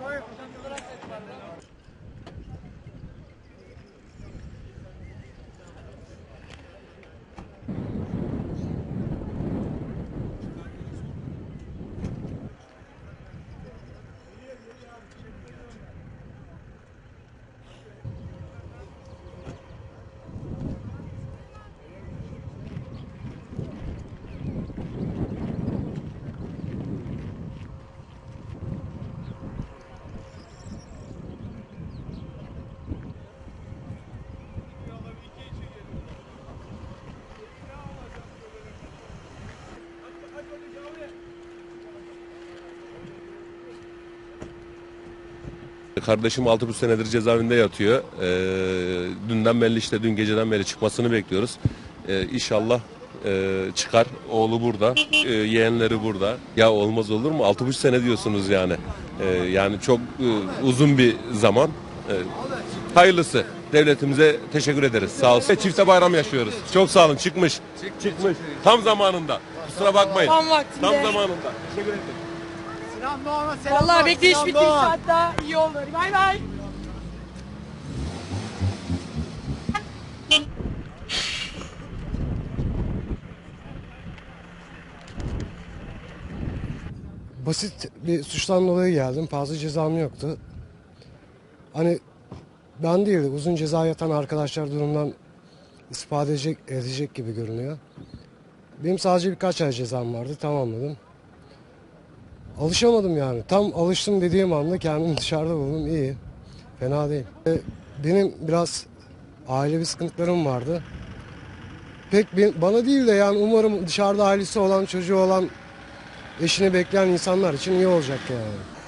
Right. Kardeşim 6,5 senedir cezaevinde yatıyor. Ee, dünden belli işte dün geceden beri çıkmasını bekliyoruz. Ee, inşallah e, çıkar. Oğlu burada, e, yeğenleri burada. Ya olmaz olur mu? 6,5 sene diyorsunuz yani. Ee, yani çok e, uzun bir zaman. Ee, hayırlısı. Devletimize teşekkür ederiz. Sağ olsun. Çifte bayram yaşıyoruz. Çok sağ olun. Çıkmış. Çıkmış. Tam zamanında. Kusura bakmayın. Tam vaktinde. Tam zamanında. Teşekkür ederim. Sinan Doğan'a selam Vallahi bekleyiş bittiyse Doğan. hatta iyi olur. Bay bay. Basit bir suçtan dolayı geldim. Fazla cezam yoktu. Hani ben değil, uzun ceza yatan arkadaşlar durumdan istifade edecek, edecek gibi görünüyor. Benim sadece birkaç ay cezam vardı, tamamladım. Alışamadım yani. Tam alıştım dediğim anda kendimi dışarıda buldum. İyi. Fena değil. E, Benim biraz ailevi sıkıntılarım vardı. Pek bana değil de yani umarım dışarıda ailesi olan, çocuğu olan eşini bekleyen insanlar için iyi olacak yani.